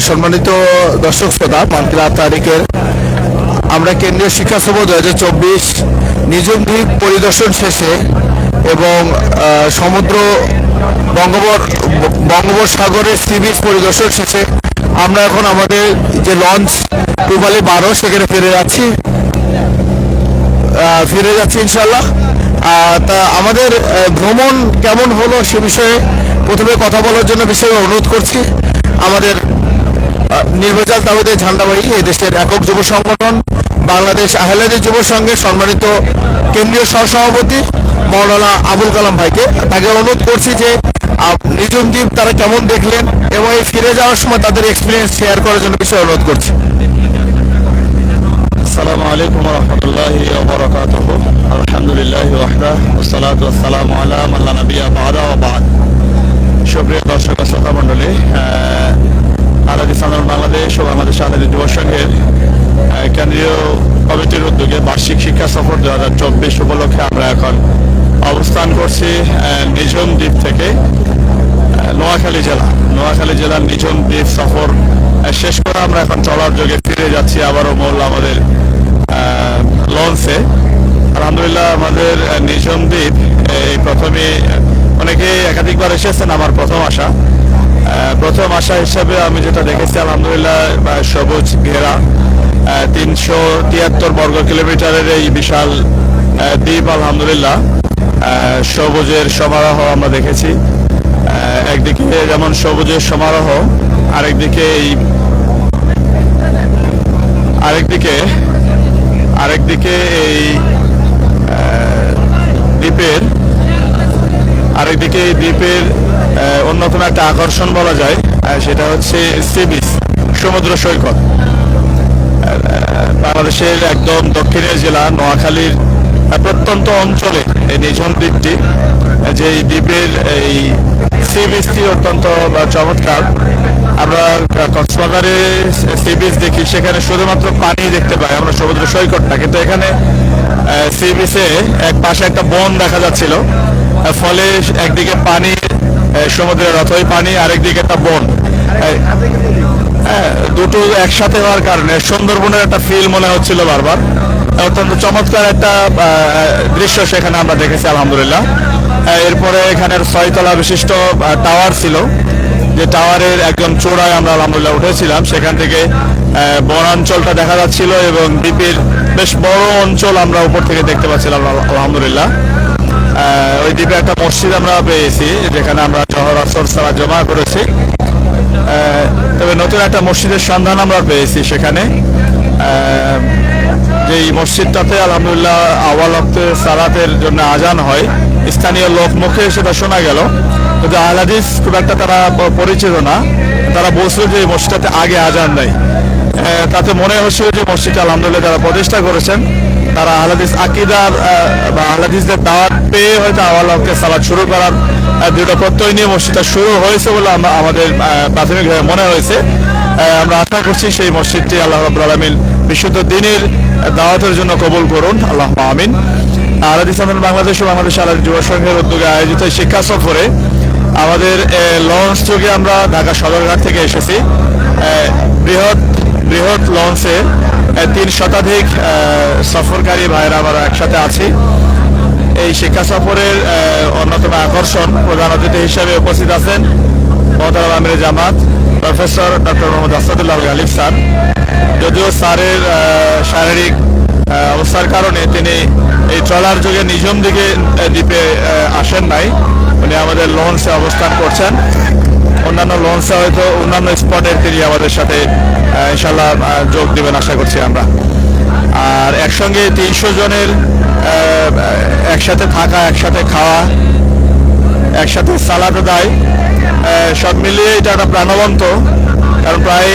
সম্মানিত দর্শক শ্রোতা মানকিলা তারিখের আমরা কেন্দ্রীয় শিক্ষা সভা দু হাজার চব্বিশ নিজম দ্বীপ পরিদর্শন শেষে এবং সমুদ্র বঙ্গোপসাগরের সি বিচ পরিদর্শন শেষে আমরা এখন আমাদের যে লঞ্চ টুবালি বারো, সেখানে ফিরে যাচ্ছি। ফিরে যাচ্ছি ইনশাল্লাহ তা আমাদের ভ্রমণ কেমন হলো সে বিষয়ে প্রথমে কথা বলার জন্য বিষয়ে অনুরোধ করছি। আমাদের নির্ভেজাল তাহিদের ঝান্ডাবাহী দেশের একক যুব সংগঠন, বাংলাদেশ আহলাদের যুব সংঘের সম্মানিত কেন্দ্রীয় সহসভাপতি মৌলানা আবুল কালাম ভাইকে। তাকে অনুরোধ করছি যে নিজুম দ্বীপ তারা কেমন দেখলেন এবং এই ফিরে যাওয়ার সময় তাদের এক্সপিরিয়েন্স শেয়ার করার জন্য বিষয়ে অনুরোধ করছি। আসসালামু আলাইকুম রহমতুল্লাহ আলহামদুলিল্লাহ ওয়াহদা ওসালাত ওয়াসালাম আলাম আল্লাহ নবিয়া বাহাদা ওবাদ সুপ্রিয় দর্শক শ্রোতা মণ্ডলী আলাদি সাধারণ বাংলাদেশ ও বাংলাদেশ আলাদি যুব সংঘের কেন্দ্রীয় কমিটির উদ্যোগে বার্ষিক শিক্ষা সফর দু হাজার চব্বিশ উপলক্ষে আমরা এখন অবস্থান করছি নিজম দ্বীপ থেকে নোয়াখালী জেলা। নোয়াখালী জেলার নিজম দ্বীপ সফর শেষ করে আমরা এখন চলার যোগে ফিরে যাচ্ছি আবারও মূল আমাদের লঞ্চে। আলহামদুলিল্লাহ আমাদের আহ, দ্বীপ এই প্রথমে অনেকে একাধিকবার এসেছেন আমার প্রথম আহ, প্রথম আসা হিসাবে আমি যেটা দেখেছি আলহামদুলিল্লাহ সবুজ ঘেরা তিনশো তিয়াত্তর বর্গ কিলোমিটারের এই বিশাল দ্বীপ আলহামদুলিল্লাহ সবুজের সমারোহ আমরা দেখেছি। একদিকে যেমন সবুজের সমারোহ আরেকদিকে এই আরেকদিকে আরেকদিকে এই দ্বীপের, আরেকদিকে এই দ্বীপের অন্যতম একটা আকর্ষণ বলা যায় সেটা হচ্ছে সি বিচ সমুদ্র সৈকত। বাংলাদেশের একদম দক্ষিণের জেলা নোয়াখালীর প্রত্যন্ত অঞ্চলে এই নিঝন দ্বীপটি যে দ্বীপের এই সি বিচটি অত্যন্ত চমৎকার। আমরা কক্সবাজারে সি বিচ দেখি, সেখানে শুধুমাত্র পানি দেখতে পাই, আমরা সমুদ্র সৈকতটা কিন্তু এখানে সি বিচে এক পাশে একটা বন দেখা যাচ্ছিল ফলে একদিকে পানি সমুদ্রের অথই পানি, আরেকদিকে একটা বন। দুটো একসাথে হওয়ার কারণে সুন্দরবনের একটা ফিল মনে হচ্ছিল বারবার। অত্যন্ত চমৎকার একটা দৃশ্য সেখানে আমরা দেখেছি, আলহামদুলিল্লাহ। এরপরে এখানের ছয়তলা বিশিষ্ট টাওয়ার ছিল। যে টাওয়ারের একদম চূড়ায় আমরা আলহামদুলিল্লাহ উঠেছিলাম, সেখান থেকে বনাঞ্চলটা দেখা যাচ্ছিল এবং দ্বীপের বেশ বড় অঞ্চল আমরা উপর থেকে দেখতে পাচ্ছিলাম আলহামদুলিল্লাহ। ওই দ্বীপে একটা মসজিদ আমরা পেয়েছি, যেখানে আমরা জহর আসর সারা জমা করেছি। তবে নতুন একটা মসজিদের সন্ধান আমরা পেয়েছি সেখানে। যে মসজিদটাতে আলহামদুলিল্লাহ আওয়াল সালাতের জন্য আজান হয়, স্থানীয় লোক মুখে সেটা শোনা গেল। কিন্তু আহলাদিস খুব একটা তারা পরিচিত না। তারা বলছিল যে মসজিদটাতে আগে আজান আহ, তাতে মনে হচ্ছিল যে মসজিদটা আলহামদুলিল্লাহ তারা প্রতিষ্ঠা করেছেন তারা আহলাদিস আকিদার বা আহলাদিসদের দাওয়াত পেয়ে হয়তো আওয়াল হককে সালাদ শুরু করার দৃঢ় প্রত্যয় নিয়ে মসজিদটা শুরু হয়েছে বলে আমাদের প্রাথমিকভাবে মনে হয়েছে। আমরা আশা করছি সেই মসজিদটি আল্লাহ রাব্বুল আলামিন বিশুদ্ধ দিনের দাওয়াতের জন্য কবুল করুন। আল্লাহ আমিন। আলাদিস আমিন বাংলাদেশ ও বাংলাদেশ আলাদা যুব সংঘের উদ্যোগে আয়োজিত শিক্ষা সফরে আমাদের লঞ্চ যোগে আমরা ঢাকা সদরঘাট থেকে এসেছি। বৃহৎ বৃহৎ লঞ্চে তিন শতাধিক সফরকারী ভাইরা আমরা একসাথে আছি। এই শিক্ষা সফরের অন্যতম আকর্ষণ প্রধান অতিথি হিসেবে উপস্থিত আছেন মহতারাম আমির জামাত, professor doctor Mohammad Asadullah Ghalib sir. যদিও স্যারের শারীরিক অবস্থার কারণে তিনি এই ট্রলার যুগে নিজম দিকে দ্বীপে আসেন নাই। উনি আমাদের লঞ্চে অবস্থান করছেন। অন্যান্য লঞ্চে হয়তো অন্যান্য স্পটের তিনি আমাদের সাথে ইনশাল্লাহ যোগ দেবেন আশা করছি আমরা। আর একসঙ্গে তিনশো জনের একসাথে থাকা, একসাথে খাওয়া, একসাথে সালাদ দেয় সব মিলিয়ে এটা একটা প্রাণবন্ত, কারণ প্রায়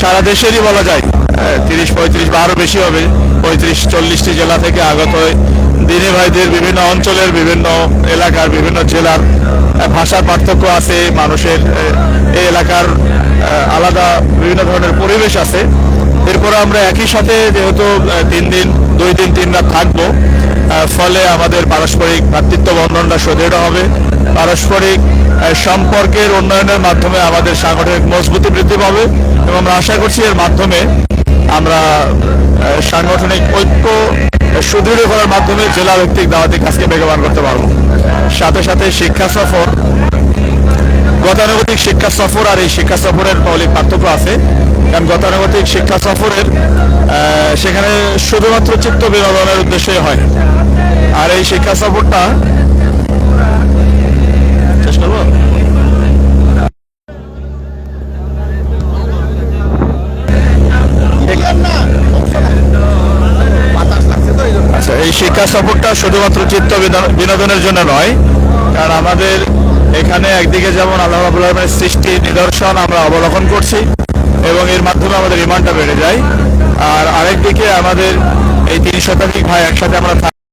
সারা দেশেরই বলা যায় তিরিশ পঁয়ত্রিশ বা আরও বেশি হবে, পঁয়ত্রিশ চল্লিশটি জেলা থেকে আগত দিনী ভাইদের বিভিন্ন অঞ্চলের বিভিন্ন এলাকার বিভিন্ন জেলার ভাষার পার্থক্য আছে, মানুষের এই এলাকার আলাদা বিভিন্ন ধরনের পরিবেশ আছে। এরপরে আমরা একই সাথে যেহেতু তিন দিন, দুই দিন, তিন রাত থাকব ফলে আমাদের পারস্পরিক ভ্রাতৃত্ব বন্ধনটা সুদৃঢ় হবে। পারস্পরিক সম্পর্কের উন্নয়নের মাধ্যমে আমাদের সাংগঠনিক মজবুতি বৃদ্ধি পাবে এবং আমরা আশা করছি এর মাধ্যমে আমরা সাংগঠনিক ঐক্য সুদৃঢ় করার মাধ্যমে জেলা ভিত্তিক দাওয়াতি কাজকে বেগবান করতে পারব। সাথে সাথে শিক্ষা সফর, গতানুগতিক শিক্ষা সফর আর এই শিক্ষা সফরের মৌলিক পার্থক্য আছে। কারণ গতানুগতিক শিক্ষা সফরের সেখানে শুধুমাত্র চিত্ত বিনোদনের উদ্দেশ্যে হয় আর এই শিক্ষা সফরটা শেষ করব? এই শিক্ষা সফরটা শুধুমাত্র চিত্ত বিনো- বিনোদনের জন্য নয়, কারণ আমাদের এখানে একদিকে যেমন আল্লাহ রাবুল সৃষ্টি নিদর্শন আমরা অবলোকন করছি এবং এর মাধ্যমে আমাদের ইমানটা বেড়ে যায়। আর আরেকদিকে আমাদের এই তিন শতাধিক ভাই একসাথে আমরা